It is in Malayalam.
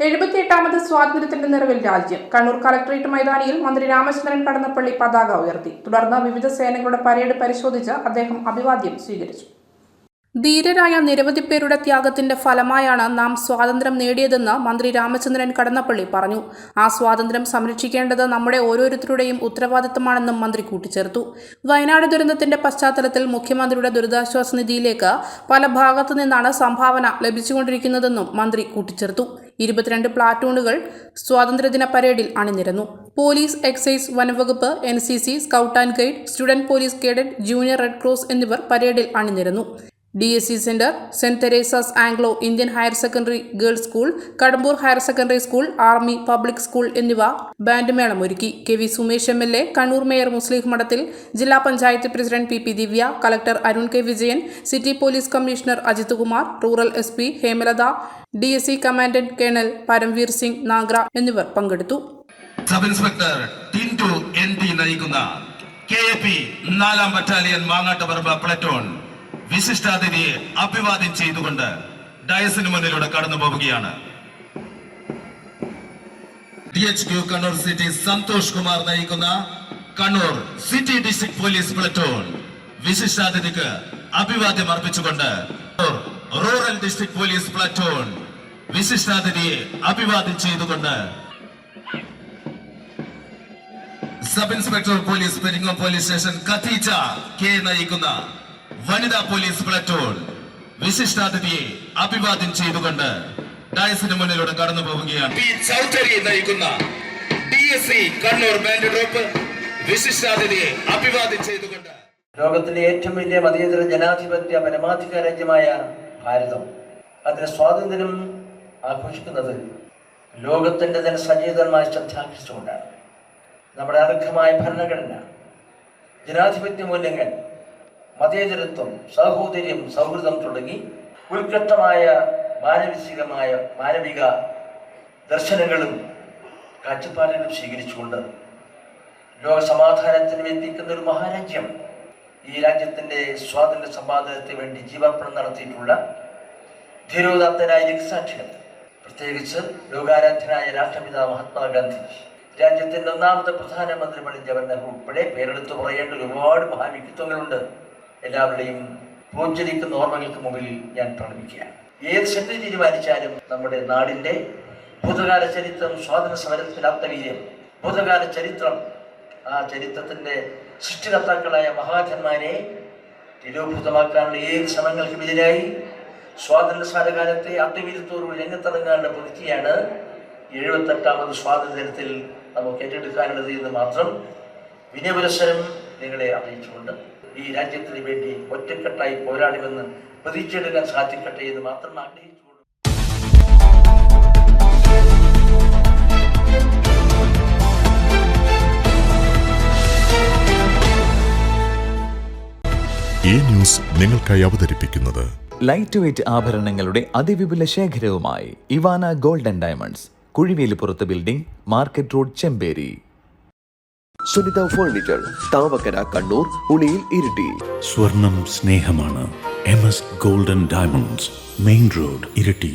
എഴുപത്തിയെട്ടാമത് സ്വാതന്ത്ര്യത്തിന്റെ നിറവിൽ രാജ്യം. കണ്ണൂർ കളക്ടറേറ്റ് മൈതാനിയിൽ മന്ത്രി രാമചന്ദ്രൻ കടന്നപ്പള്ളി പതാക ഉയർത്തി. തുടർന്ന് വിവിധ സേനകളുടെ പരേഡ് പരിശോധിച്ച് അദ്ദേഹം അഭിവാദ്യം സ്വീകരിച്ചു. ധീരരായ നിരവധി പേരുടെ ത്യാഗത്തിന്റെ ഫലമായാണ് നാം സ്വാതന്ത്ര്യം നേടിയതെന്ന് മന്ത്രി രാമചന്ദ്രൻ കടന്നപ്പള്ളി പറഞ്ഞു. ആ സ്വാതന്ത്ര്യം സംരക്ഷിക്കേണ്ടത് നമ്മുടെ ഓരോരുത്തരുടെയും ഉത്തരവാദിത്തമാണെന്നും മന്ത്രി കൂട്ടിച്ചേർത്തു. വയനാട് ദുരന്തത്തിന്റെ പശ്ചാത്തലത്തിൽ മുഖ്യമന്ത്രിയുടെ ദുരിതാശ്വാസ നിധിയിലേക്ക് പല ഭാഗത്തു നിന്നാണ് സംഭാവന ലഭിച്ചുകൊണ്ടിരിക്കുന്നതെന്നും മന്ത്രി കൂട്ടിച്ചേർത്തു. ഇരുപത്തിരണ്ട് പ്ലാറ്റൂണുകൾ സ്വാതന്ത്ര്യദിന പരേഡിൽ അണിനിരന്നു. Police excise വനവകുപ്പ് N C C scout and guide student police cadet junior red cross എന്നിവർ പരേഡിൽ അണിനിരന്നു. D S C centre saint Theresa's Anglo Indian higher secondary girls school Kadambur higher secondary school army public school എന്നിവ ബാൻഡ് മേളം ഒരുക്കി. K V Sumesh M L A Kannur mayor Muslih Madathil ജില്ലാ panchayat president P P Divya collector Arun K Vijayan city police commissioner Ajith Kumar rural S P Hemalatha D S C commandant colonel Paramvir Singh Nagra എന്നിവർ പങ്കെടുത്തു. സബ് ഇൻസ്പെക്ടർ നയിക്കുന്ന നാലാം ബറ്റാലിയൻ മാങ്ങാട്ടുപറമ്പ് പ്ലറ്റോൺ വിശിഷ്ടാതിഥിയെ അഭിവാദ്യം ചെയ്തുകൊണ്ട് ഡയസിന് മുന്നിലൂടെ കടന്നു പോവുകയാണ്. D H Q Kannur city Santhosh Kumar നയിക്കുന്ന Kannur city district police platoon വിശിഷ്ടാതിഥിക്ക് അഭിവാദ്യം അർപ്പിച്ചുകൊണ്ട് റൂറൽ ഡിസ്ട്രിക്ട് പോലീസ് പ്ലറ്റോൺ വിശിഷ്ടാതിഥിയെ അഭിവാദ്യം ചെയ്തുകൊണ്ട് sub inspector police Peringome police station കത്തീച്ച K നയിക്കുന്ന വനിതാ പോലീസ് പ്ലറ്റോൺ. വിശിഷ്ടാതിഥിയെ അഭിവാദ്യം ചെയ്തുകൊണ്ട് ഡയസിന് മുന്നിലൂടെ കടന്നു പോവുകയാണ്. പി ചൗധരി നയിക്കുന്ന D S C Kannur band group വിശിഷ്ടാതിഥിയെ അഭിവാദ്യം ചെയ്തുകൊണ്ട്. ലോകത്തിലെ ഏറ്റവും വലിയ മതേതര ജനാധിപത്യ പരമാധികാര രാജ്യമായ ഭാരതം. അതിന്റെ സ്വാതന്ത്ര്യം ആഘോഷിക്കുന്നത് ലോകത്തിന്റെ തന്നെ സചേതനമായ ശ്രദ്ധാകർഷിച്ചുകൊണ്ടാണ് നമ്മുടെ അർഹമായ ഭരണഘടന ജനാധിപത്യ മൂല്യങ്ങൾ മതേതരത്വം സഹോദര്യം സൗഹൃദം തുടങ്ങി ഉത്കൃഷ്ടമായ മാനവികമായ മാനവിക ദർശനങ്ങളും കാഴ്ചപ്പാടുകളും സ്വീകരിച്ചുകൊണ്ട് ലോക സമാധാനത്തിന് എത്തിക്കുന്ന ഒരു മഹാരാജ്യം ഈ രാജ്യത്തിന്റെ സ്വാതന്ത്ര്യ സമ്പാദനത്തിന് വേണ്ടി ജീവാർപ്പണം നടത്തിയിട്ടുള്ള ധീരോദാത്തനായ രക്സാക്ഷികൾ പ്രത്യേകിച്ച് ലോകാരാധ്യനായ രാഷ്ട്രപിതാവ് മഹാത്മാഗാന്ധി. രാജ്യത്തിന്റെ ഒന്നാമത്തെ പ്രധാനമന്ത്രി പണ്ഡിറ്റ് ജവഹർലാൽ നെഹ്റു ഉൾപ്പെടെ പേരെടുത്ത് പറയേണ്ട ഒരുപാട് മഹാവ്യക്തിത്വങ്ങളുണ്ട്. എല്ലാവരുടെയും പൂഞ്ചരിക്കുന്ന ഓർമ്മകൾക്ക് മുമ്പിൽ ഞാൻ പ്രണമിക്കുകയാണ്. ഏത് ശക്തി തീരുമാനിച്ചാലും നമ്മുടെ നാടിന്റെ ഭൂതകാല ചരിത്രം സ്വാതന്ത്ര്യ സമരത്തിലാത്ത വീര്യം ഭൂതകാല ചരിത്രം ആ ചരിത്രത്തിന്റെ സൃഷ്ടികർത്താക്കളായ മഹാജന്മാരെ തിരോഭൂതമാക്കാനുള്ള ഏത് ശ്രമങ്ങൾക്കും എതിരായി സ്വാതന്ത്ര്യ സമരകാലത്തെ അത്യവീരത്തോടുകൂടി രംഗത്തിറങ്ങാനുള്ള പ്രതിജ്ഞയാണ് എഴുപത്തെട്ടാമത് സ്വാതന്ത്ര്യത്തിൽ നമുക്ക് ഏറ്റെടുക്കാനുള്ളത് എന്ന് മാത്രം വിനയപുരസ്സരം നിങ്ങളെ അറിയിച്ചുകൊണ്ട് ഈ രാജ്യത്തിന് വേണ്ടി ഒറ്റക്കെട്ടായി പോരാടുമെന്ന് പ്രതീക്ഷയിടാൻ സാധിക്കട്ടെ എന്ന് മാത്രം ആഗ്രഹിച്ചു ഈ ന്യൂസ് നിങ്ങൾക്കായി അവതരിപ്പിക്കുന്നത് ലൈറ്റ് വെയ്റ്റ് ആഭരണങ്ങളുടെ അതിവിപുല ശേഖരവുമായി Ivana golden diamonds കുഴിവേലിപ്പുറത്ത് building market road Chemperi Sunitha furniture Thavakkara Kannur Uliyil Iritty. സ്വർണം സ്നേഹമാണ് M S golden diamonds main road Iritty.